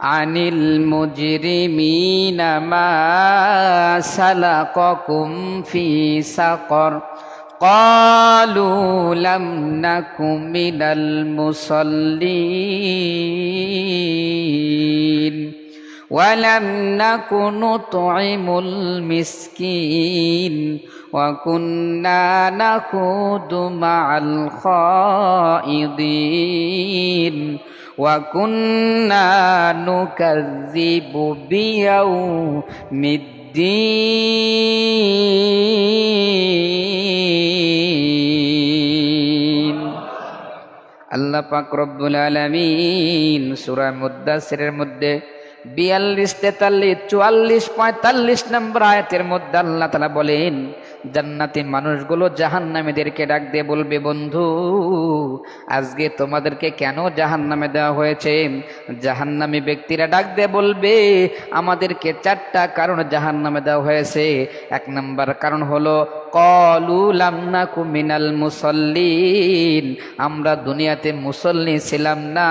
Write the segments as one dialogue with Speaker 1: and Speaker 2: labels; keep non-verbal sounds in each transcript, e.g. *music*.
Speaker 1: عن المجرمين ما سلقكم في سقر قالوا لم نك من المصلين ولم نك نطعم المسكين وكنا نخوض مع الخائضين وكنا نكذب بيوم الدين আল্লাহ পাক রব্বুল আলামিন সূরা মুদ্দাসিরের মধ্যে বিয়াল্লিশ, তেতাল্লিশ, চুয়াল্লিশ, পঁয়তাল্লিশ নম্বর আয়াতের মধ্যে আল্লাহ তালা বলেন, জান্নাতি মানুষগুলো জাহান্নামীদেরকে ডাক দিয়ে বলবে, বন্ধু, আজকে তোমাদেরকে কেন জাহান্নামে দেওয়া হয়েছে? জাহান্নামী ব্যক্তিরা ডাক দিয়ে বলবে, আমাদেরকে চারটা কারণ জাহান্নামে দেওয়া হয়েছে। এক নম্বর কারণ হলো কলু লামনা কুমিনাল মুসল্লিন। আমরা দুনিয়াতে মুসল্লি ছিলাম না।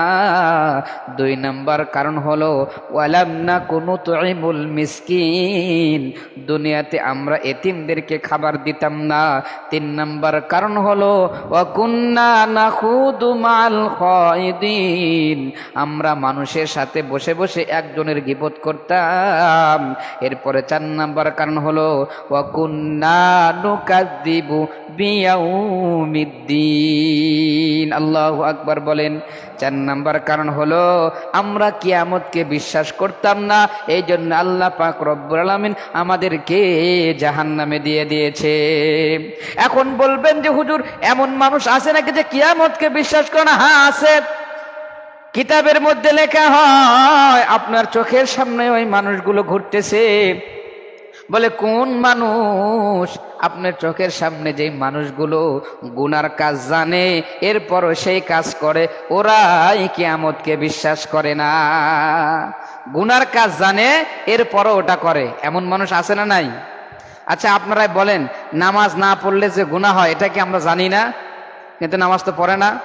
Speaker 1: দুই নম্বর কারণ হলো ওয়ালামনা কোনো তুইমুল মিসকিন। দুনিয়াতে আমরা এতিমদেরকে খাবার দিতাম না। তিন নম্বর কারণ হলো ওয়াকুন্না নাখুদু মাল খায়দিন আমরা মানুষের সাথে বসে বসে একজনের গিবত করতাম। এরপরে চার নম্বর কারণ হলো ওয়াকুন্না নুকাদ্দিবু বিয়াউমিদ্দিন। আল্লাহু আকবার বলেন। চার নাম্বার কারণ হলো, আমরা কিয়ামতকে বিশ্বাস করতাম না এই জন্য আল্লাহ পাক রব্বুল আলামিন আমাদেরকে জাহান্নামে দিয়ে দিয়েছে। এখন বলবেন যে, হুজুর, এমন মানুষ আছে নাকি যে কিয়ামতকে বিশ্বাস করে না? হ্যাঁ আছে। কিতাবের মধ্যে লেখা হয়, আপনার চোখের সামনে ওই মানুষগুলো ঘুরতেছে। বলে, কোন মানুষ আপনার চোখের সামনে যে মানুষগুলো গুনার কাজ জানে, এরপরও সেই কাজ করে, ওরাই কেয়ামতকে বিশ্বাস করে না। গুনার কাজ জানে, এরপরও ওটা করে। এমন মানুষ আছে না নাই? আচ্ছা আপনারাই বলেন, নামাজ না পড়লে যে গুণা হয়, এটা কি আমরা জানি না? কিন্তু নামাজ তো পড়ে না।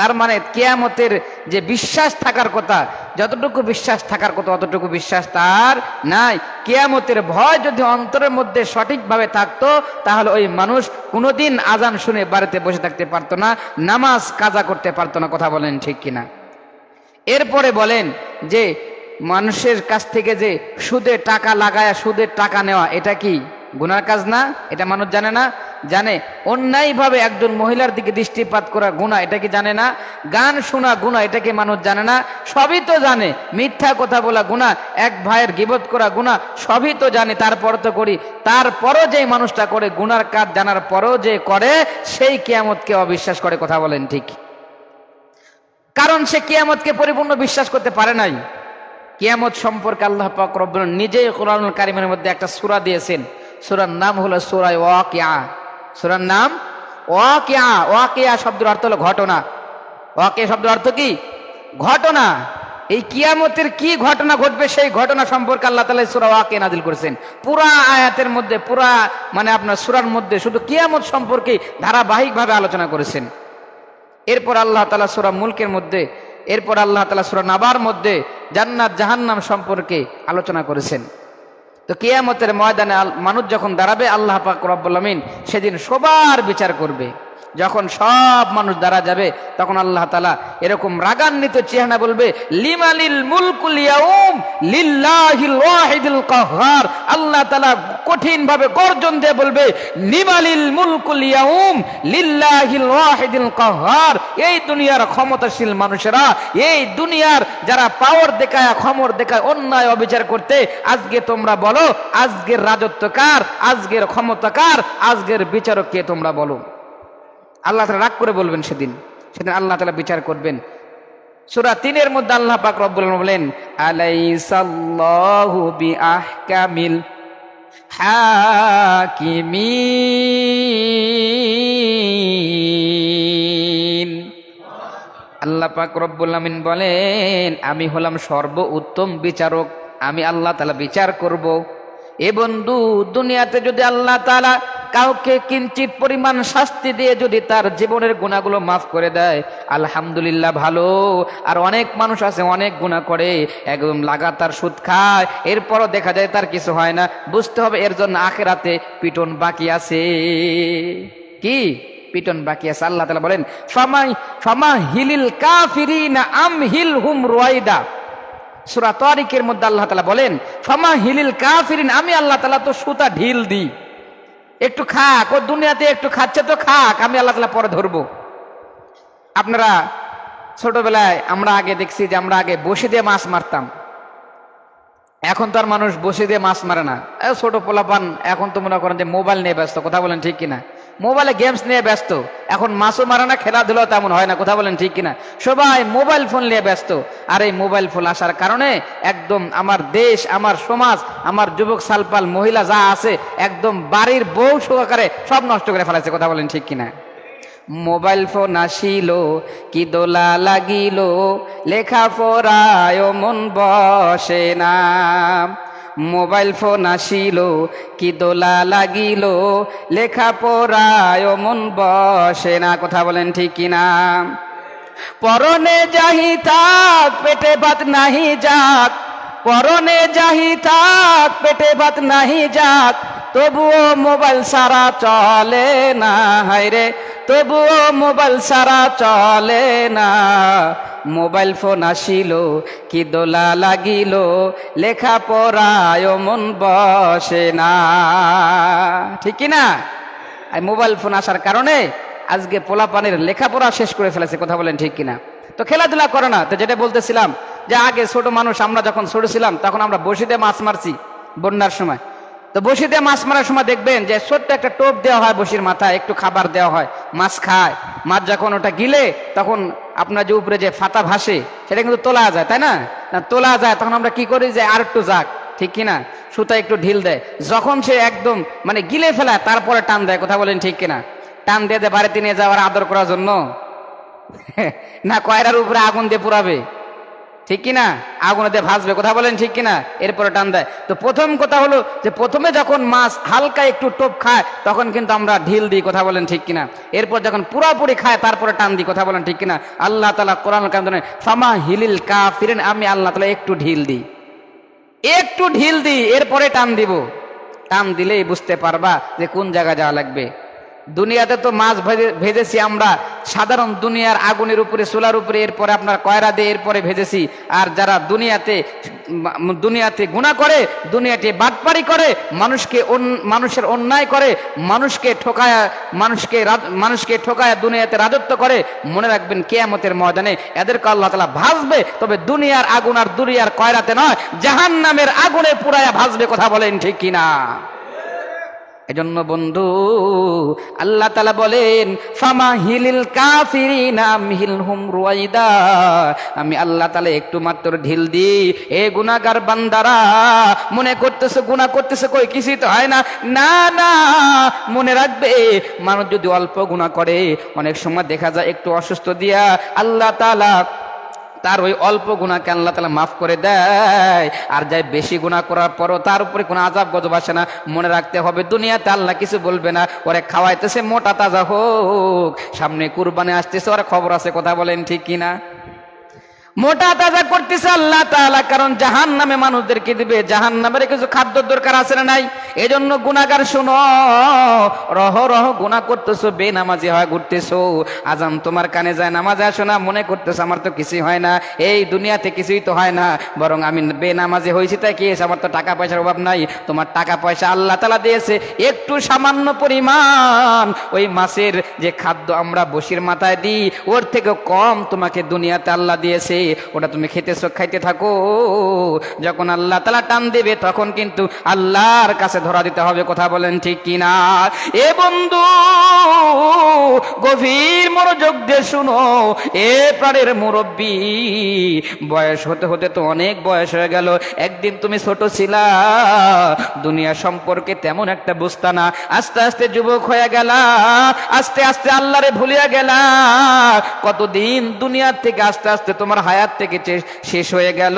Speaker 1: তার মানে কেয়ামতের যে বিশ্বাস থাকার কথা, যতটুকু বিশ্বাস থাকার কথা, অতটুকু বিশ্বাস তার নাই। কেয়ামতের ভয় যদি অন্তরের মধ্যে সঠিকভাবে থাকতো, তাহলে ওই মানুষ কোনোদিন আজান শুনে বাড়িতে বসে থাকতে পারতো না, নামাজ কাজা করতে পারতো না, কথা বলেন ঠিক কিনা? এরপরে বলেন যে, মানুষের কাছ থেকে যে সুদে টাকা লাগায়া, সুদের টাকা নেওয়া, এটা কি? গুনার কাজ না, এটা মানুষ জানে না, জানে। অন্যায়ভাবে একজন মহিলার দিকে দৃষ্টিপাত করা গুণা এটা কি জানে না? গান শোনা গুণা এটা কি মানুষ জানে না? সবই তো জানে। মিথ্যা কথা বলা গুণা এক ভাইয়ের গিবত করা গুণা সবই তো জানে তারপর তো করি। তারপরও যে মানুষটা করে গুনার কাজ জানার পরও যে করে, সেই কেয়ামতকে অবিশ্বাস করে, কথা বলেন ঠিক। কারণ সে কিয়ামতকে পরিপূর্ণ বিশ্বাস করতে পারে নাই। কিয়ামত সম্পর্কে আল্লাহ পাক রব্বুল নিজেই কোরআনুল কারিমের মধ্যে একটা সূরা দিয়েছেন। সূরার নাম হলো সূরা ওয়াকিয়া। সুরার নাম ওয়াকিয়া। ওয়াকিয়া শব্দের অর্থ হলো ঘটনা। ওয়াকিয়া শব্দের অর্থ কি? ঘটনা। এই কিয়ামতের কি ঘটনা ঘটবে সেই ঘটনা সম্পর্কে আল্লাহ তালা সুরা ওয়াকে নাজিল করেছেন। পুরা আয়াতের মধ্যে, পুরা মানে আপনার সুরার মধ্যে শুধু কিয়ামত সম্পর্কে ধারাবাহিকভাবে আলোচনা করেছেন। এরপর আল্লাহ তালা সুরা মুলকের মধ্যে, এরপর আল্লাহ তালা সুরা নাবার মধ্যে জান্নাত জাহান্নাম সম্পর্কে আলোচনা করেছেন। তো কেয়ামতের ময়দানে মানুষ যখন দাঁড়াবে আল্লাহ পাক রব্বুল আমিন সেদিন সবার বিচার করবে। যখন সব মানুষ দাঁড়া যাবে, তখন আল্লাহ তালা এরকম রাগান্বিত চেহারা বলবে, লিমালিল মুলকুল ইয়াউম আল্লাহ তালা কঠিন ভাবে গর্জন দিয়ে বলবে নিমালিল মুলকুল ইয়াউম লিল্লাহিল কাহ্হার। এই দুনিয়ার ক্ষমতাশীল মানুষেরা, এই দুনিয়ার যারা পাওয়ার দেখায়, ক্ষমর দেখায়, অন্যায় অবিচার করতে, আজকে তোমরা বলো, আজকের রাজত্বকার আজকের ক্ষমতাকার আজকের বিচারক কে তোমরা বলো? আল্লাহ তালা রাগ করে বলবেন সেদিন। সেদিন আল্লাহ তালা বিচার করবেন। সূরা তিনের মধ্যে আল্লাহ পাক রব্বুল বলেন, আলাইসাল্লাহু আল্লাহ পাক রব্বুল আমিন বলেন, আমি হলাম সর্ব উত্তম বিচারক। আমি আল্লাহ তালা বিচার করব। এ বন্ধু, দুনিয়াতে যদি আল্লাহ তালা কাউকে কিঞ্চিত পরিমাণ শাস্তি দিয়ে যদি তার জীবনের গুণাগুলো মাফ করে দেয়, আলহামদুলিল্লাহ ভালো। আর অনেক মানুষ আছে, অনেক গুণা করে, একদম লাগাতার সুদ খায়, এরপরও দেখা যায় তার কিছু হয় না। বুঝতে হবে এর জন্য আখেরাতে পিটন বাকি আছে। কি? পিটন বাকি আছে, আল্লাহ তালা বলেন, ফামাই ফামা হিলিল কাফিরিনা আম হিল হুম রোয়াইদা। সুরা তারিকের মধ্যে আল্লাহ তালা বলেন, ফামা হিলিল কাফিরিন, আমি আল্লাহ তালা তো সুতা ঢিল দিই। একটু খাক, ও দুনিয়াতে একটু খাচ্ছে তো খাক, আমি আল্লাহ তালা পরে ধরবো। আপনারা ছোটবেলায় আমরা আগে দেখছি যে আমরা আগে বসে দিয়ে মাছ মারতাম। এখন তো আর মানুষ বসে দিয়ে মাছ মারে না। ছোট পোলাপান, এখন তো মনে করেন যে মোবাইল নিয়ে ব্যস্ত, কথা বলেন ঠিক কিনা? মোবাইলে গেমস নিয়ে ব্যস্ত। এখন মাছও মারে না খেলাধুলাও তেমন হয় না, কথা বলেন ঠিক কিনা? সবাই মোবাইল ফোন নিয়ে ব্যস্ত। আর এই মোবাইল ফোন আসার কারণে একদম আমার দেশ, আমার সমাজ, আমার যুবক সালপাল, মহিলা যা আছে, একদম বাড়ির বউ সহকারে সব নষ্ট করে ফেলাছে কথা বলেন ঠিক কিনা? মোবাইল ফোন আসিল, কি দোলা লাগিল লেখা পড়ায় মন বসে না। মোবাইল ফোন আসিল, কি দোলা লাগিল লেখা পড়ায় মন বসে না, কথা বলেন ঠিক কিনা পরনে যাহি থাক, পেটে ভাত নাহি যাক, পরনে যাহি থাক পেটে ভাত নাহি যাক, তবুও মোবাইল সারা চলে না হায়রে তবুও মোবাইল সারা চলে না। মোবাইল ফোন আসিল, কি দোলা লাগিল লেখা পড়ায় মন বসে না। ঠিক কি না? মোবাইল ফোন আসার কারণে আজকে পোলাপানের লেখাপড়া শেষ করে ফেলেছে, কথা বলেন ঠিক কিনা তো খেলাধুলা করে না, তো যেটা বলতেছিলাম, যে আগে ছোট মানুষ, আমরা যখন ছোট ছিলাম, তখন আমরা বসিতে মাছ মারছি। বন্যার সময়। তো বসিতে মাছ মারার সময় দেখবেন যে ছোট্ট একটা টোপ দেওয়া হয় বসির মাথায়, একটু খাবার দেওয়া হয়, মাছ খায়। মাছ যখন ওটা গিলে, তখন আপনার যে উপরে যে ফাতা ভাসে, সেটা কিন্তু তোলা যায়, তাই না? না, তোলা যায়, তখন আমরা কি করি যে আর একটু যাক, ঠিক কিনা? সুতা একটু ঢিল দেয়। যখন সে একদম মানে গিলে ফেলায়, তারপরে টান দেয়, কথা বলেন ঠিক কিনা? টান দিয়ে দেয় বাড়িতে নিয়ে যাওয়ার আদর করার জন্য। *laughs* না, কয়রার উপরে আগুন দিয়ে পুরাবে। ঠিক কিনা? আগুনে দিয়ে ভাসবে, কথা বলেন ঠিক কিনা? এরপরে টান দেয়। তো প্রথম কথা হলো যে প্রথমে যখন মাছ হালকা একটু টোপ খায়, তখন কিন্তু আমরা ঢিল দিই, কথা বলেন ঠিক কিনা? এরপর যখন পুরাপুরি খায়, তারপরে টান দিই, কথা বলেন ঠিক কিনা? আল্লাহ তালা কোরআন কান্দনে ফামা হিলিল কা ফিরেন আমি আল্লাহ তালা একটু ঢিল দিই। একটু ঢিল দিই, এরপরে টান দিব। টান দিলেই বুঝতে পারবা যে কোন জায়গা যাওয়া লাগবে। দুনিয়াতে তো মাছ ভেজে- ভেজেছি আমরা। সাধারণ দুনিয়ার আগুনের উপরে, চুলার উপরে, এরপরে আপনার কয়রা দিয়ে এরপরে ভেজেছি। আর যারা দুনিয়াতে দুনিয়াতে গুণা করে, দুনিয়াতে বাটপারি করে, মানুষকে মানুষের অন্যায় করে, মানুষকে ঠকায়, মানুষকে মানুষকে ঠকায় দুনিয়াতে রাজত্ব করে, মনে রাখবেন কেয়ামতের ময়দানে এদেরকে আল্লাহ তালা ভাসবে, তবে দুনিয়ার আগুন আর দুনিয়ার কয়রাতে নয় জাহান নামের আগুনে পুরায়া ভাসবে কথা বলেন ঠিক কিনা? এজন্য বন্ধু, আল্লাহ তালা বলেন, ফামা হিলিল কাফিরিনা হিল হুম রুয়াইদা। আমি আল্লাহ তালা একটু মাত্র ঢিল দি এ গুনাগার বান্দারা, মনে করতেছে, গুনাহ করতেছে কই? কিছুই তো হয় না। না না, মনে রাখবে, মানুষ যদি অল্প গুনাহ করে, অনেক সময় দেখা যায় একটু অসুস্থ দিয়া আল্লাহ তালা তার ওই অল্প গুণাকে আল্লাহ তালা মাফ করে দেয়। আর যাই বেশি গুণা করার পরও তার উপরে কোনো আজাব গজব আসে না। মনে রাখতে হবে, দুনিয়াতে আল্লাহ কিছু বলবে না। ওরে খাওয়াইতেছে মোটা তাজা হোক, সামনে কুরবানি আসতেছে, ওরা খবর আছে, কথা বলেন ঠিক কিনা? মোটা তাজা করতেছে আল্লাহ তাআলা, কারণ জাহান নামে মানুষদেরকে দিবে। জাহান নামের কিছু খাদ্য দরকার আছে না নাই? এজন্য গুনাগার শোনো, রহ রহ, গুনাহ করতেছো, বেনামাজি হয় ঘুরতেছো। আজান তোমার কানে যায়, নামাজে আসো না, মনে করতেছো আমার তো কিছুই হয় না। এই দুনিয়াতে কিছুই তো হয় না, বরং আমি বেনামাজি হয়েছি তাই কি? আমার তো টাকা পয়সার অভাব নাই। তোমার টাকা পয়সা আল্লাহ তালা দিয়েছে। একটু সামান্য পরিমাণ ওই মাছের যে খাদ্য আমরা বসির মাথায় দিই, ওর থেকে কম তোমাকে দুনিয়াতে আল্লাহ দিয়েছে। ওটা তুমি খেতেছো খাইতে থাকো। যখন আল্লাহ তালা টান দেবে, তখন কিন্তু আল্লাহর কাছে ধরা দিতে হবে, কথা বলেন ঠিক কিনা? এ বন্ধু, গভীর মনোযোগ দিয়ে শুনো। এ প্রাণের মুরব্বী, বয়স হতে হতে তো অনেক বয়স হয়ে গেল। একদিন তুমি ছোট ছিলা, দুনিয়া সম্পর্কে তেমন একটা বুঝতা না। আস্তে আস্তে যুবক হয়ে গেলা, আস্তে আস্তে আল্লাহরে ভুলিয়া গেলা। কতদিন দুনিয়ার থেকে আস্তে আস্তে তোমার হায়াত থেকে শেষ হয়ে গেল।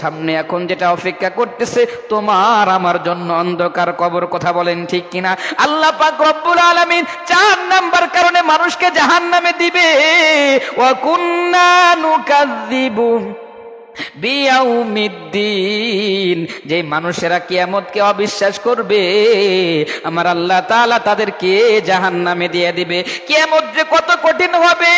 Speaker 1: সামনে এখন যেটা অপেক্ষা করতেছে, তোমার আমার জন্য অন্ধকার কবর কথা বলেন ঠিক কিনা? আল্লাহ পাক রব্বুল আলামিন চার নাম্বার কারণে মানুষকে জাহান্নামে দিবে। ওয়া কুন্না নুকাযযিবু বিয়াউমিদ্দিন যে মানুষেরা কিয়ামতকে অবিশ্বাস করবে, আমার আল্লাহ তাআলা তাদেরকে জাহান্নামে দিয়ে দিবে। কিয়ামত যে কত কঠিন হবে,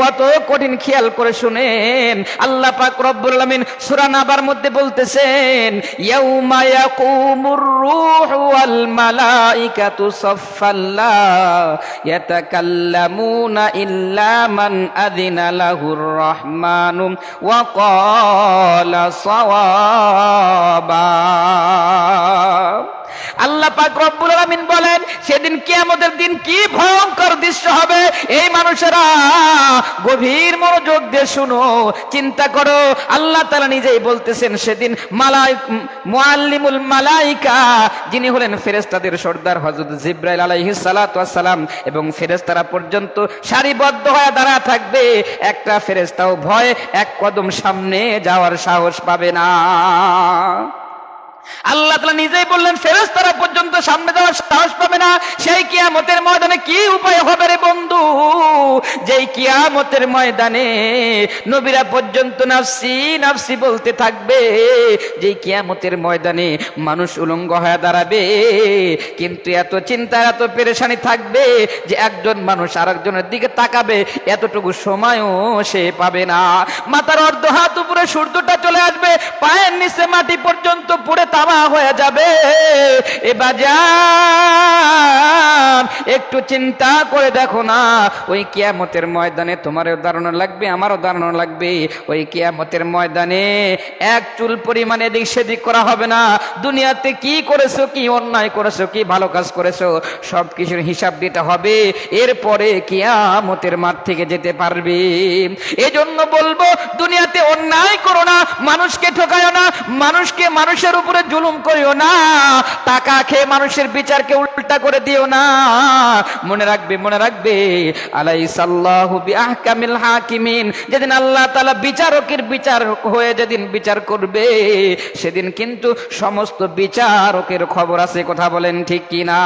Speaker 1: কত কঠিন খেয়াল করে শুনেন। আল্লাহ পাক রব্বুল আলামিন সূরা নাবার মধ্যে বলতেছেন, ইয়াউমা ইয়াকুমুর রূহু ওয়াল মালাইকাতু সাফফাল্লা ইয়াতাকাল্লামুনা ইল্লা মান আযিনা লাহুর রহমানু ওয়া ক্বালা সাওয়াবা। আল্লাহ পাক রব্বুল আলামিন বলেন সেদিন কিয়ামতের দিন কি ভয়ঙ্কর দৃশ্য হবে? এই মানুষেরা গভীর মনোযোগ দিয়ে শুনো, চিন্তা করো। আল্লাহ তালা নিজেই বলতেছেন সেদিন মালাই মোয়াল্লিমুল মালাইকা, যিনি হলেন ফেরেশতাদের সর্দার হযরত জিব্রাইল আলাইহিস সালাতু সালাম এবং ফেরেশতারা পর্যন্ত সারিবদ্ধ হয়ে দাঁড়া থাকবে। একটা ফেরেশতাও ভয় এক কদম সামনে যাওয়ার সাহস পাবে না। আল্লাহ তালা নিজেই বললেন ফেরজ তারা পর্যন্ত সামনে যাওয়ার সাহস পাবে না। সেই কিয়ামতের ময়দানে কি উপায় হবে রে বন্ধু? যেই কিয়ামতের ময়দানে নবীরা পর্যন্ত নাফসি নাফসি বলতে থাকবে। যেই কিয়ামতের ময়দানে মানুষ উলঙ্গ হয়ে দাঁড়াবে। কিন্তু এত চিন্তা এত পেরেশানি থাকবে যে একজন মানুষ আরেকজনের দিকে তাকাবে, এতটুকু সময়ও সে পাবে না। মাথার অর্ধ হাত উপরে সূর্যটা চলে আসবে, পায়ের নিচে মাটি পর্যন্ত পুড়ে তামা হয়ে যাবে। এ বাজার একটু চিন্তা করে দেখো না, ওই কিয়ামতের ময়দানে তোমার উদাহরণ লাগবে আমার উদাহরণ লাগবে। ওই কিয়ামতের ময়দানে এক চুল পরিমাণে এদিক সেদিক করা হবে না। দুনিয়াতে কি করেছ, কি অন্যায় করেছ, কি ভালো কাজ করেছ, সব কিছুর হিসাব দিতে হবে। এরপরে কিয়ামতের মাঠ থেকে যেতে পারবে। এজন্য বলব, দুনিয়াতে অন্যায় করো না, মানুষকে ঠকায়ো না, মানুষকে মানুষের উপরে জুলুম করিও না, টাকা খেয়ে মানুষের বিচারকে উল্টা করে দিও না। মনে রাখবে মনে রাখবে হাকিমিন, যেদিন আল্লাহ তাআলা বিচারকের বিচার হয়ে যেদিন বিচার করবে, সেদিন কিন্তু সমস্ত বিচারকের খবর আছে, কথা বলেন ঠিক কিনা?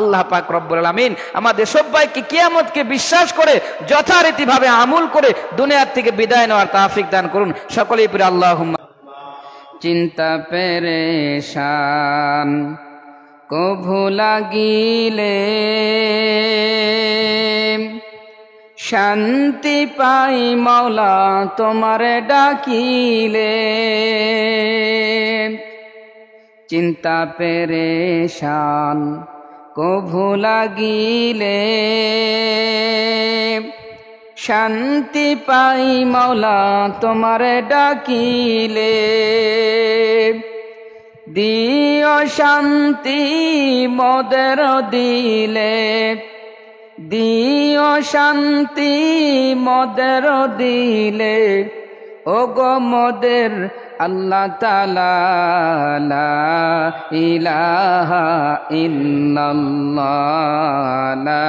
Speaker 1: আল্লাহ পাক রব্বুল আলামিন আমাদের সবাইকে কিয়ামতকে বিশ্বাস করে, যথারীতিভাবে আমল করে, দুনিয়ার থেকে বিদায় নেওয়ার তাফিক দান করুন। সকলেই পরে আল্লাহ চিন্তা পেরেশান কভু লাগিলে শান্তি পাই মাওলা তোমারে ডাকিলে। চিন্তা পেরেশান কভু লাগিলে শান্তি পাই মৌলা তোমারে ডাকিলে। দিও শান্তি মদের দিলে। দিও শান্তি মদের দিলে। ও গো মদের আল্লাহ তালা ইলাহা ইল্লাল্লাহ, লা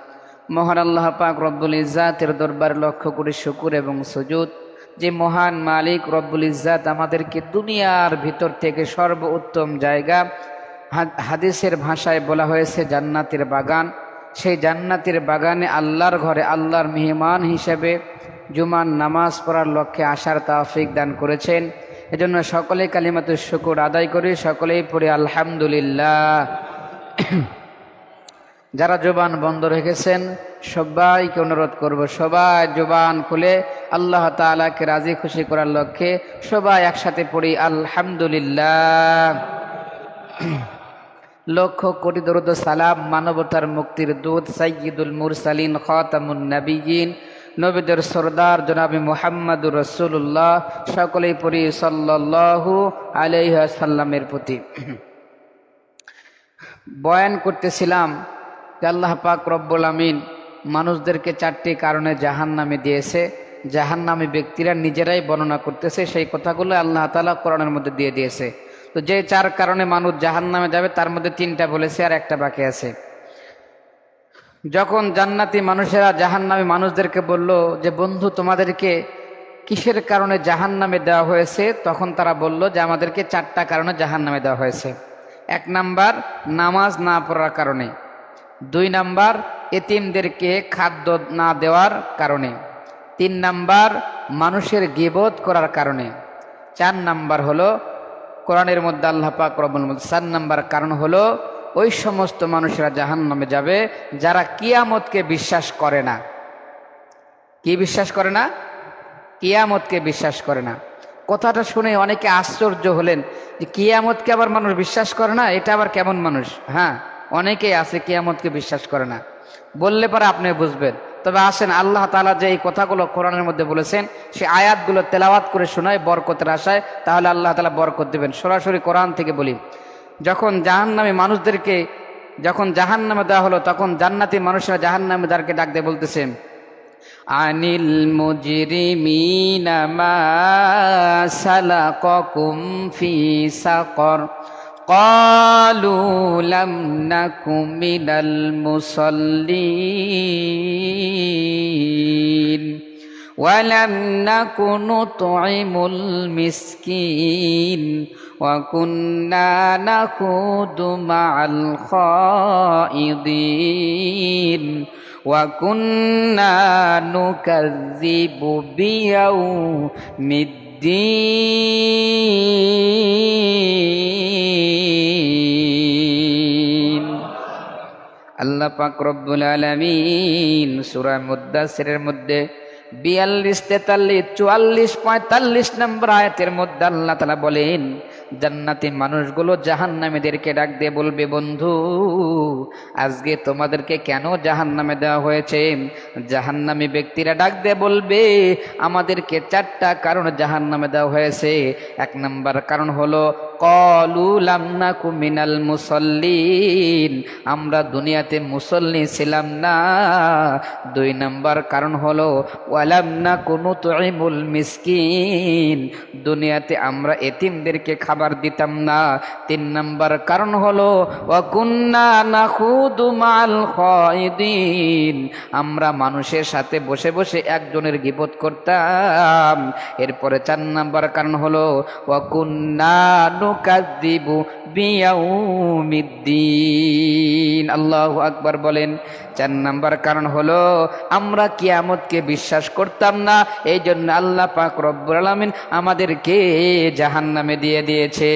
Speaker 1: মহান আল্লাহ পাক রব্বুল ইজ্জাতের দরবার লক্ষ্য করে শুকুর এবং সুজুদ। যে মহান মালিক রব্বুল ইজ্জাত আমাদেরকে দুনিয়ার ভিতর থেকে সর্বোত্তম জায়গা হাদ- হাদিসের ভাষায় বলা হয়েছে জান্নাতের বাগান। সেই জান্নাতের বাগানে আল্লাহর ঘরে আল্লাহর মেহমান হিসেবে জুমার নামাজ পড়ার লক্ষ্যে আসার তাফিক দান করেছেন। এজন্য সকলে কালিমাতুর শুকুর আদায় করি, সকলেই পড়ে আলহামদুলিল্লাহ। যারা জবান বন্ধ রেখেছেন, সবাইকে অনুরোধ করব, সবাই জবান খুলে আল্লাহ তাআলাকে রাজি খুশি করার লক্ষ্যে সবাই একসাথে পড়ি, আলহামদুলিল্লাহ। *clears throat* লক্ষ কোটি দরুদ সালাম মানবতার মুক্তির দূত সাইয়দুল মুরসালিন খাতামুন নবীন নবীদের সরদার জনাবি মোহাম্মদুর রসুল্লাহ সকলেই পড়ি সাল্লাল্লাহু আলাইহি সাল্লামের প্রতি। *clears throat* বয়ান করতেছিলাম আল্লাহ পাক রব্বুল আমিন মানুষদেরকে চারটি কারণে জাহান নামে দিয়েছে। জাহান নামে ব্যক্তিরা নিজেরাই বর্ণনা করতেছে, সেই কথাগুলো আল্লাহ তালা কোরআনের মধ্যে দিয়ে দিয়েছে। তো যে চার কারণে মানুষ জাহান নামে যাবে, তার মধ্যে তিনটা বলেছে আর একটা বাকি আছে। যখন জান্নাতি মানুষেরা জাহান নামে মানুষদেরকে বলল যে, বন্ধু, তোমাদেরকে কিসের কারণে জাহান নামে দেওয়া হয়েছে? তখন তারা বলল যে, আমাদেরকে চারটা কারণে জাহান নামে দেওয়া হয়েছে। এক নাম্বার, নামাজ না পড়ার কারণে। দুই নাম্বার, এতিমদেরকে খাদ্য না দেওয়ার কারণে। তিন নাম্বার, মানুষের গিবোধ করার কারণে। চার নাম্বার হলো, কোরআনের মধ্যে আল্লাহ পাক মধ্যে চার নাম্বার কারণ হলো, ওই সমস্ত মানুষেরা জাহান নামে যাবে যারা কিয়ামতকে বিশ্বাস করে না। কি বিশ্বাস করে না? কিয়ামতকে বিশ্বাস করে না। কথাটা শুনে অনেকে আশ্চর্য হলেন যে কিয়ামতকে আবার মানুষ বিশ্বাস করে না? এটা আবার কেমন মানুষ? হ্যাঁ। অনেকেই আছে, কেয়ামতকে বিশ্বাস করে না। বললে পরে আপনি বুঝবেন। তবে আসেন, আল্লাহ তালা যে এই কথাগুলো কোরআনের মধ্যে বলেছেন, সে আয়াতগুলো তেলাওয়াত করে শোনায়, বরকতের আশায়, তাহলে আল্লাহ তালা বরকত দেবেন। সরাসরি কোরআন থেকে বলি, যখন জাহান নামে মানুষদেরকে, যখন জাহান নামে দেওয়া হলো, তখন জান্নাতি মানুষরা জাহান নামে যারকে ডাক দিয়ে বলতেছেন আনিল মুজরিমিনা মা সালাকাকুম ফি সাকর। قالوا لم نك من المصلين ولم نك نطعم المسكين وكنا نخوض مع الخائضين وكنا نكذب بيوم الدين আল্লাহ পাক রব্বুল আলামিন সূরা মুদাসসিরের মধ্যে বিয়াল্লিশ, তেতাল্লিশ, চুয়াল্লিশ, পঁয়তাল্লিশ নম্বর আয়াতের মধ্যে আল্লাহ তালা বলেন, জান্নাতি মানুষগুলো জাহান নামীদেরকে ডাক দিয়ে বলবে, বন্ধু, আজকে তোমাদেরকে কেন জাহান নামে দেওয়া হয়েছে? জাহান্নামী ব্যক্তিরা ডাক দিয়ে বলবে, আমাদেরকে চারটা কারণ জাহান নামে দেওয়া হয়েছে। এক নম্বর কারণ হলো মিনাল মুসল্লিন। আমরা দুনিয়াতে মুসল্লি ছিলাম না। দুই নম্বর কারণ হলো ওয়ালামনা কোনো তুইমুল মিসকিন। দুনিয়াতে আমরা এতিমদেরকে খাবার দিতাম না। তিন নম্বর কারণ হলো ওয়াকুন্না নাখুদু মাল খায়দিন। আমরা মানুষের সাথে বসে বসে একজনের গিবত করতাম। এরপরে চার নম্বর কারণ হলো ওয়াকুন্না নুকাদ্দিবু বিয়াউমিদ্দিন। আল্লাহু আকবার বলেন, চার নাম্বার কারণ হলো, আমরা কিয়ামতকে বিশ্বাস করতাম না এই জন্য আল্লাহ পাক রব্বুল আলামিন আমাদেরকে জাহান্নামে দিয়ে দিয়েছে।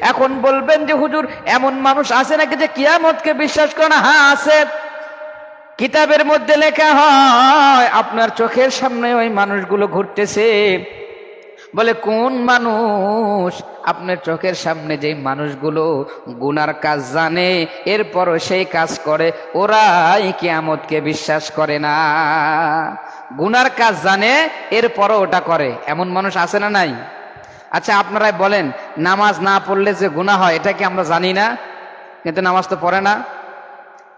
Speaker 1: এখন বলবেন যে, হুজুর, এমন মানুষ আছে নাকি যে কিয়ামতকে বিশ্বাস করে না? হ্যাঁ আছে। কিতাবের মধ্যে লেখা হয়, আপনার চোখের সামনে ওই মানুষগুলো ঘুরতেছে। বলে, কোন মানুষ আপনার চোখের সামনে যে মানুষগুলো গুনার কাজ জানে, এরপরও সেই কাজ করে, ওরাই কেয়ামতকে বিশ্বাস করে না। গুনার কাজ জানে, এরপরও ওটা করে। এমন মানুষ আছে না নাই? আচ্ছা আপনারাই বলেন, নামাজ না পড়লে যে গুনাহ হয়, এটা কি আমরা জানি না? কিন্তু নামাজ তো পড়ে না।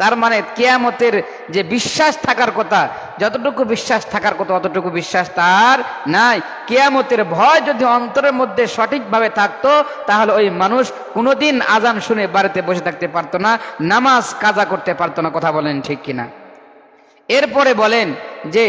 Speaker 1: তার মানে কেয়ামতের যে বিশ্বাস থাকার কথা, যতটুকু বিশ্বাস থাকার কথা, অতটুকু বিশ্বাস তার নাই। কেয়ামতের ভয় যদি অন্তরের মধ্যে সঠিকভাবে থাকতো, তাহলে ওই মানুষ কোনোদিন আজান শুনে বাড়িতে বসে থাকতে পারতো না, নামাজ কাজা করতে পারতো না, কথা বলেন ঠিক কিনা। এরপরে বলেন যে,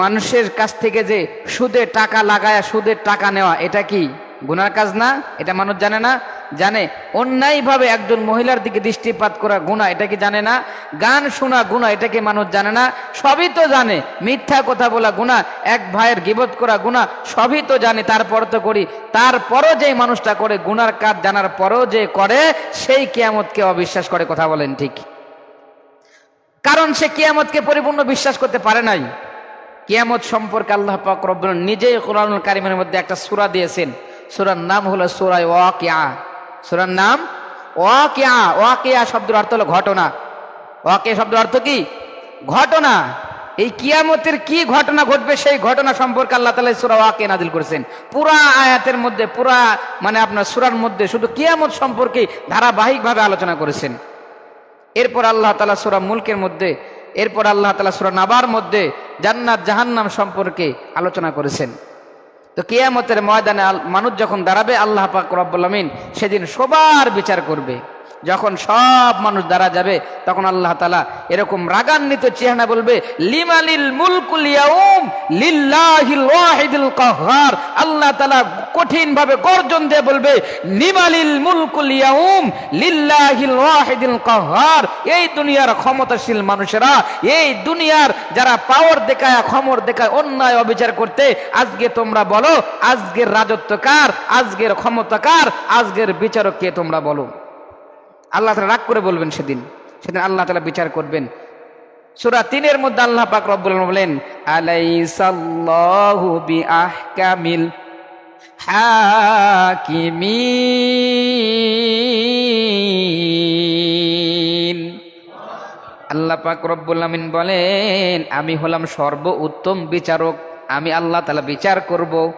Speaker 1: মানুষের কাছ থেকে যে সুদে টাকা লাগায়, সুদের টাকা নেওয়া, এটা কি? গুনার কাজ না, এটা মানুষ জানে না, জানে। অন্যায়ভাবে একজন মহিলার দিকে দৃষ্টিপাত করা গুণা এটা কি জানে না? গান শোনা গুণা এটা কি মানুষ জানে না? সবই তো জানে। মিথ্যা কথা বলা গুণা এক ভাইয়ের গিবত করা গুণা সবই তো জানে, তারপর তো করি। তারপরও যে মানুষটা করে গুনার কাজ জানার পরও যে করে, সেই কেয়ামতকে অবিশ্বাস করে, কথা বলেন ঠিক। কারণ সে কিয়ামতকে পরিপূর্ণ বিশ্বাস করতে পারে নাই। কেয়ামত সম্পর্কে আল্লাহ পাক রব্বুল নিজেই কোরআনুল কারিমের মধ্যে একটা সূরা দিয়েছেন। সূরার নাম হলো সূরা ওয়াকিয়া। সুরার নাম ওয়াকিয়া। ওয়াকিয়া শব্দের অর্থ হলো ঘটনা। ওয়াকিয়া শব্দের অর্থ কি? ঘটনা। এই কিয়ামতের কি ঘটনা ঘটবে সেই ঘটনা সম্পর্কে আল্লাহ তালা সুরা ওয়াকে নাজিল করেছেন। পুরা আয়াতের মধ্যে, পুরা মানে আপনার সুরার মধ্যে শুধু কিয়ামত সম্পর্কে ধারাবাহিকভাবে আলোচনা করেছেন। এরপর আল্লাহ তালা সুরা মুলকের মধ্যে, এরপর আল্লাহ তালা সুরা নাবার মধ্যে জান্নাত জাহান্নাম সম্পর্কে আলোচনা করেছেন। তো কেয়ামতের ময়দানে মানুষ যখন দাঁড়াবে আল্লাহ পাক রব্বুল আমিন সেদিন সবার বিচার করবে। যখন সব মানুষ দাঁড়া যাবে, তখন আল্লাহ তালা এরকম রাগান্বিত চেহারা বলবে, লিমালিল মুলকুল ওয়াহিদুল কাহ্হার আল্লাহ তালা কঠিন ভাবে গর্জন দিয়ে বলবে নিমালিল মুলকুল ইয়াউম লিল্লাহিল ওয়াহিদুল কাহ্হার এই দুনিয়ার ক্ষমতাশীল মানুষেরা, এই দুনিয়ার যারা পাওয়ার দেখায়, ক্ষমর দেখায়, অন্যায় অবিচার করতে, আজকে তোমরা বলো, আজকের রাজত্বকার আজকের ক্ষমতাকার আজকের বিচারক কে তোমরা বলো? আল্লাহ তালা রাগ করে বলবেন সেদিন। সেদিন আল্লাহ তালা বিচার করবেন। সুরা তিনের মধ্যে আল্লাহ পাক আলামিন বলেন আল্লাহ পাক রব্বুল বলেন, আমি হলাম সর্ব উত্তম বিচারক। আমি আল্লাহ তালা বিচার করব।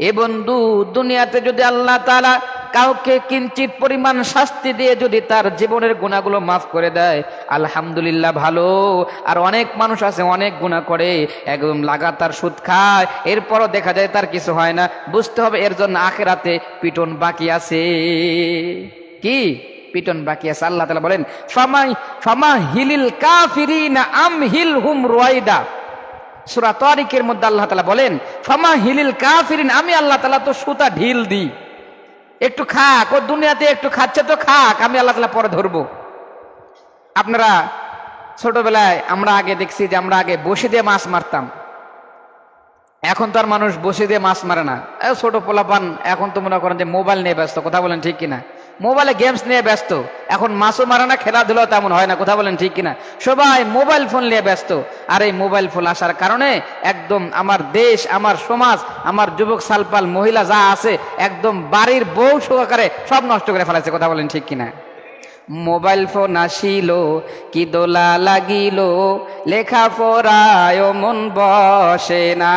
Speaker 1: এ বন্ধু, দুনিয়াতে যদি আল্লাহ তালা কাউকে কিঞ্চিত পরিমাণ শাস্তি দিয়ে যদি তার জীবনের গুণাগুলো মাফ করে দেয়, আলহামদুলিল্লাহ ভালো। আর অনেক মানুষ আছে, অনেক গুণা করে, একদম লাগাতার সুদ খায়, এরপরও দেখা যায় তার কিছু হয় না। বুঝতে হবে এর জন্য আখেরাতে পিটন বাকি আছে। কি? পিটন বাকি আছে, আল্লাহ তালা বলেন, ফামাই ফামা হিলিল কাফিরিনা আম হিল হুম রুয়াইদা। সুরা তারিকের মধ্যে আল্লাহ তালা বলেন, ফামা হিলিল কাফিরিন, আমি আল্লাহ তালা তো সুতা ঢিল দিই। একটু খাক, ও দুনিয়াতে একটু খাচ্ছে তো খাক, আমি আল্লাহ তালা পরে ধরবো। আপনারা ছোটবেলায় আমরা আগে দেখছি যে আমরা আগে বসে দিয়ে মাছ মারতাম। এখন তো আর মানুষ বসে দিয়ে মাছ মারে না। ছোট পোলাপান, এখন তো মনে করেন যে মোবাইল নিয়ে ব্যস্ত, কথা বলেন ঠিক কিনা? মোবাইলে গেমস নিয়ে ব্যস্ত। এখন মাছও মারে না, খেলাধুলাও তেমন হয় না, কথা বলেন ঠিক কিনা? সবাই মোবাইল ফোন নিয়ে ব্যস্ত। আর এই মোবাইল ফোন আসার কারণে একদম আমার দেশ, আমার সমাজ, আমার যুবক, সালপাল, মহিলা যা আছে, একদম বাড়ির বউ সহকারে সব নষ্ট করে ফেলাছে, কথা বলেন ঠিক কিনা? মোবাইল ফোন আসিল, কি দোলা লাগিল লেখা পড়ায় মন বসে না।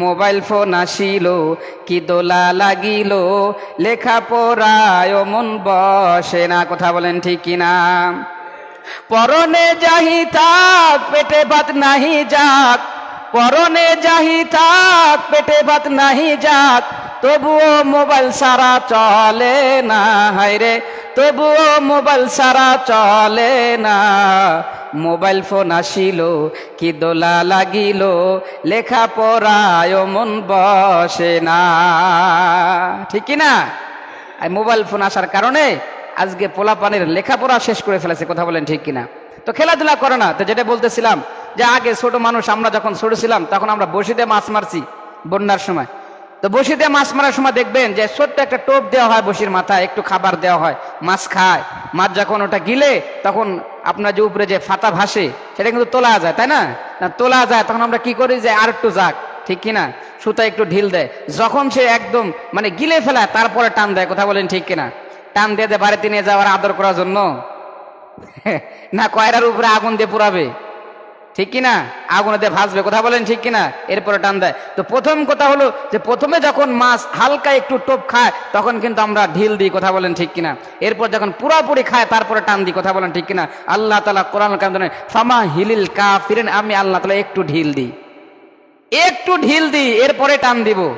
Speaker 1: মোবাইল ফোন আসিল, কি দোলা লাগিল লেখা পড়ায় মন বসে না, কথা বলেন ঠিক কিনা পরনে যাহি থাক, পেটে ভাত নাহি যাক, পরনে যাহি থাক, পেটে ভাত নাহি যাক তবুও মোবাইল সারা চলে না হায়রে তবুও মোবাইল সারা চলে না। মোবাইল ফোন আসিল, কি দোলা লাগিল। লেখা পড়ায় মন বসে না। ঠিক না? মোবাইল ফোন আসার কারণে আজকে পোলাপানের লেখাপড়া শেষ করে ফেলেছে, কথা বলেন ঠিক কিনা তো খেলাধুলা করে না, তো যেটা বলতেছিলাম যে আগে ছোট মানুষ, আমরা যখন ছোট ছিলাম, তখন আমরা বসিতে মাছ মারছি বন্যার সময়। তো বসিতে মাছ মারার সময় দেখবেন যে ছোট্ট একটা টোপ দেওয়া হয় বসির মাথায়, একটু খাবার দেওয়া হয়, মাছ খায়। মাছ যখন ওটা গিলে, তখন আপনার যে উপরে যে ফাতা ভাসে, সেটা কিন্তু তোলা যায়, তাই না? না, তোলা যায়, তখন আমরা কি করি যে আর একটু যাক, ঠিক কিনা? সুতা একটু ঢিল দেয়। যখন সে একদম মানে গিলে ফেলায় তারপরে টান দেয়, কথা বলেন ঠিক কিনা? টান দিয়ে দেয় বাড়িতে নিয়ে যাওয়ার আদর করার জন্য? *laughs* না, কয়রার উপরে আগুন দিয়ে পুরাবে? ঠিক কিনা? আগুনে দিয়ে ভাসবে, কথা বলেন ঠিক কিনা? এরপরে টান দেয়। তো প্রথম কথা হলো যে প্রথমে যখন মাছ হালকা একটু টোপ খায়, তখন কিন্তু আমরা ঢিল দিই, কথা বলেন ঠিক কিনা? এরপর যখন পুরাপুরি খায়, তারপরে টান দিই, কথা বলেন ঠিক কিনা? আল্লাহ তালা কোরআন কামে ফামা হিলিল কা ফিরেন আমি আল্লাহ তালা একটু ঢিল দিই। একটু ঢিল দিই, এরপরে টান দিব।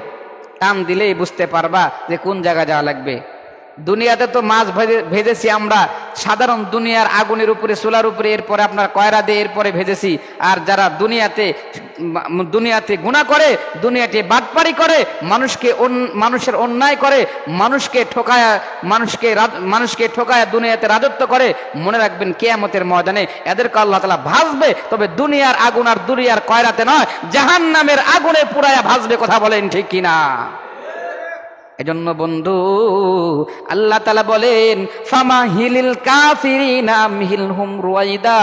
Speaker 1: টান দিলেই বুঝতে পারবা যে কোন জায়গায় যাওয়া লাগবে। দুনিয়াতে তো মাছ ভেজে, ভেজেছি আমরা। সাধারণ দুনিয়ার আগুনের উপরে, চুলার উপরে, এরপরে আপনার কয়রা দিয়ে এরপরে ভেজেছি। আর যারা দুনিয়াতে দুনিয়াতে গুণা করে, দুনিয়াতে বাটপাড়ি করে, মানুষকে মানুষের অন্যায় করে, মানুষকে ঠকায়, মানুষকে মানুষকে ঠকায় দুনিয়াতে রাজত্ব করে, মনে রাখবেন কেয়ামতের ময়দানে এদেরকে আল্লাহ তালা ভাসবে, তবে দুনিয়ার আগুন আর দুনিয়ার কয়রাতে নয় জাহান নামের আগুনে পুরায়া ভাসবে কথা বলেন ঠিক কিনা? এজন্য বন্ধু, আল্লাহ তালা বলেন, ফামা হিলিল কাফিরিনা হিল হুম রুয়াইদা।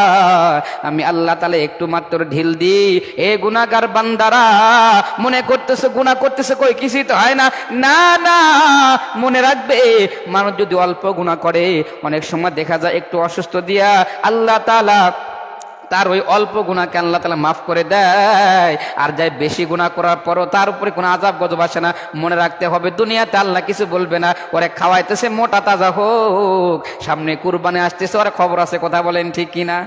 Speaker 1: আমি আল্লাহ তালা একটু মাত্র ঢিল দি এ গুনাগার বান্দারা, মনে করতেছে, গুনাহ করতেছে কই? কিছুই তো হয় না। না না, মনে রাখবে, মানুষ যদি অল্প গুনাহ করে, অনেক সময় দেখা যায় একটু অসুস্থ দিয়া আল্লাহ তালা তার ওই অল্প গুণাকে আল্লাহ তালা মাফ করে দেয়। আর যাই বেশি গুণা করার পরও তার উপরে কোনো আজাব গজব আসে না। মনে রাখতে হবে, দুনিয়াতে আল্লাহ কিছু বলবে না। ওরে খাওয়াইতেছে মোটা তাজা হোক, সামনে কুরবানি আসতেছে, ওরা খবর আছে, কথা বলেন ঠিক কিনা?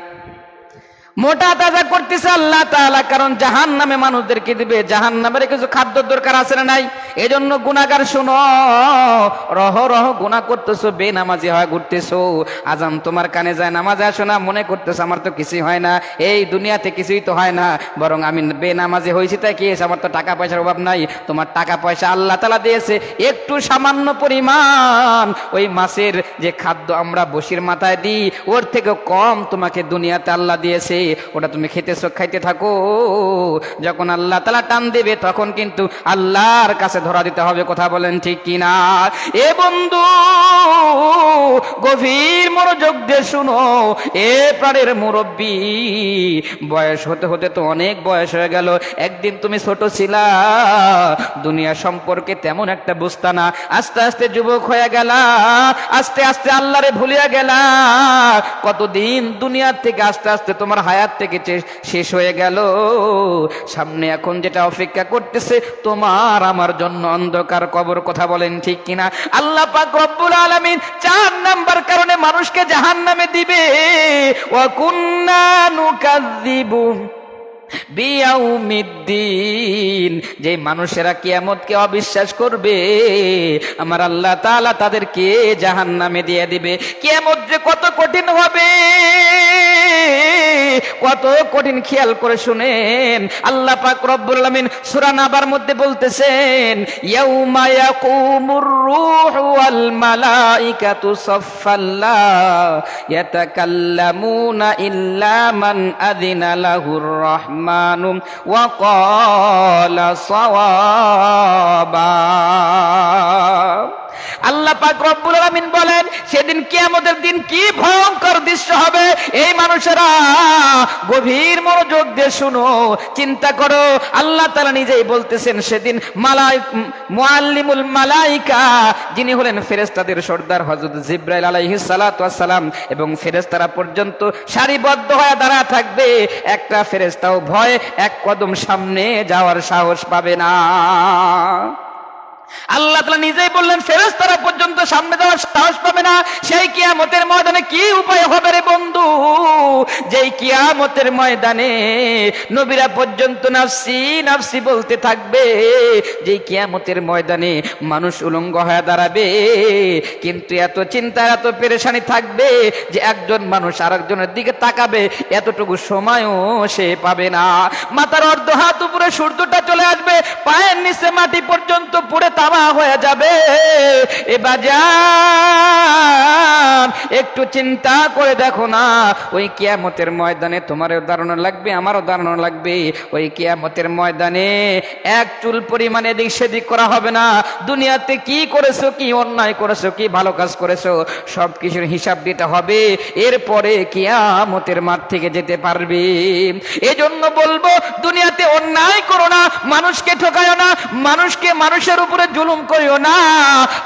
Speaker 1: মোটা তাজা করতেছে আল্লাহ তাআলা, কারণ জাহান নামে মানুষদেরকে দিবে। জাহান নামের কিছু খাদ্য দরকার আছে না নাই? এজন্য গুনাহগার শুনো, রহ রহ, গুনাহ করতেছো, বেনামাজি হয় ঘুরতেছো। আজান তোমার কানে যায়, নামাজে আসো না, মনে করতেছো আমার তো কিছুই হয় না। এই দুনিয়াতে কিছুই তো হয় না, বরং আমি বেনামাজি হয়েছি তাই কি, আমার তো টাকা পয়সার অভাব নাই। তোমার টাকা পয়সা আল্লাহ তালা দিয়েছে। একটু সামান্য পরিমাণ ওই মাছের যে খাদ্য আমরা বসির মাথায় দিই, ওর থেকে কম তোমাকে দুনিয়াতে আল্লাহ দিয়েছে। ওটা তুমি খেতেছো, খাইতে থাকো। যখন আল্লাহ তালা টান দেবে, তখন কিন্তু আল্লাহর কাছে ধরা দিতে হবে, কথা বলেন ঠিক কিনা এ বন্ধু, গভীর মনোযোগ দিয়ে শুনো। এ প্রাণের মুরব্বী, বয়স হতে হতে তো অনেক বয়স হয়ে গেল। একদিন তুমি ছোট ছিলা, দুনিয়া সম্পর্কে তেমন একটা বুঝতা না। আস্তে আস্তে যুবক হয়ে গেলা, আস্তে আস্তে আল্লাহরে ভুলিয়া গেলা। কতদিন দুনিয়ার থেকে আস্তে আস্তে তোমার হায়াত থেকে শেষ হয়ে গেল, সামনে এখন যেটা অপেক্ষা করতেছে, তোমার আমার জন্য অন্ধকার কবর কথা বলেন ঠিক কিনা? আল্লাহ পাক রব্বুল আলামিন চার নাম্বার কারণে মানুষকে জাহান্নামে দিবে। ওয়া কুন্না নুকাযযিবু বিয়াউমিদ্দিন, যে মানুষেরা কিয়ামতকে অবিশ্বাস করবে, আমার আল্লাহ তাআলা তাদেরকে জাহান্নামে দিয়ে দিবে। কিয়ামত যে কত কঠিন হবে, কত কঠিন খেয়াল করে শুনেন। আল্লাহ পাক রব্বুল আলামিন সূরা মধ্যে বলতেছেন, ইয়াউমা ইয়াকুমুর রূহু ওয়াল মালাইকাতু সাফফাল্লা ইয়াতাকাল্লামুনা ইল্লা মান আযিনা লাহুর রাহমানু ওয়া وقال صوابا আল্লাহ পাক রব্বুল আলামিন বলেন সেদিন কিয়ামতের দিন কি ভয়ঙ্কর দৃশ্য হবে? এই মানুষেরা গভীর মনোযোগ দিয়ে শুনো, চিন্তা করো। আল্লাহ তাআলা নিজেই বলতেছেন সেদিন মালাই মুআল্লিমুল মালাইকা, যিনি হলেন ফেরেশতাদের সর্দার হযরত জিব্রাইল আলাইহিস সালাতু সালাম, এবং ফেরেশতারা পর্যন্ত সারিবদ্ধ হয়ে দাঁড়া থাকবে। একটা ফেরেশতাও ভয় এক কদম সামনে যাওয়ার সাহস পাবে না। আল্লাহ তালা নিজেই বললেন ফেরেস্তারা পর্যন্ত সামনে যাওয়ার সাহস পাবে না। সেই কিয়ামতের ময়দানে কি উপায় হবে রে বন্ধু? যেই কিয়ামতের ময়দানে নবীরা পর্যন্ত নাফসি নাফসি বলতে থাকবে। যেই কিয়ামতের ময়দানে মানুষ উলঙ্গ হয়ে দাঁড়াবে। কিন্তু এত চিন্তা এত পেরেশানি থাকবে যে একজন মানুষ আর একজনের দিকে তাকাবে, এতটুকু সময়ও সে পাবে না। মাথার অর্ধ হাত উপরে সূর্যটা চলে আসবে, পায়ের নিচে মাটি পর্যন্ত পুড়ে তামা হয়ে যাবে। এ বাজার একটু চিন্তা করে দেখো না, ওই কিয়ামতের ময়দানে তোমারও দাঁড়ানো লাগবে, আমারও দাঁড়ানো লাগবে। ওই কিয়ামতের ময়দানে এক চুল পরিমাণে এদিক সেদিক করা হবে না। দুনিয়াতে কি করেছ, কি অন্যায় করেছ, কি ভালো কাজ করেছ, সব কিছুর হিসাব দিতে হবে। এরপরে কিয়ামতের মাঠ থেকে যেতে পারবে। এজন্য বলব, দুনিয়াতে অন্যায় করো না, মানুষকে ঠকায়ো না, মানুষকে মানুষের উপরে জুলুম করিও না।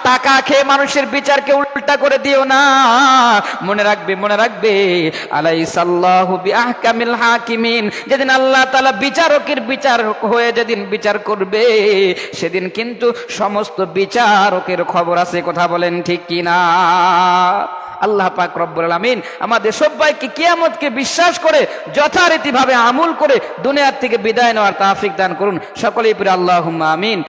Speaker 1: টাকা খেয়ে মানুষের বিচারকে উল্টা করে দিও না। মনে রাখবে মনে রাখবে বিআহকামিল হাকিমিন। যেদিন আল্লাহ তালা বিচারকের বিচার হয়ে যেদিন বিচার করবে, সেদিন কিন্তু সমস্ত বিচারকের খবর আছে, কথা বলেন ঠিক কিনা? আল্লাহ পাক রব্বুল আলামিন আমাদের সবাইকে কিয়ামতকে বিশ্বাস করে, যথারীতিভাবে আমল করে, দুনিয়ার থেকে বিদায় নেওয়ার তাফিক দান করুন। সকলেই পরে আল্লাহুম্মা আমিন।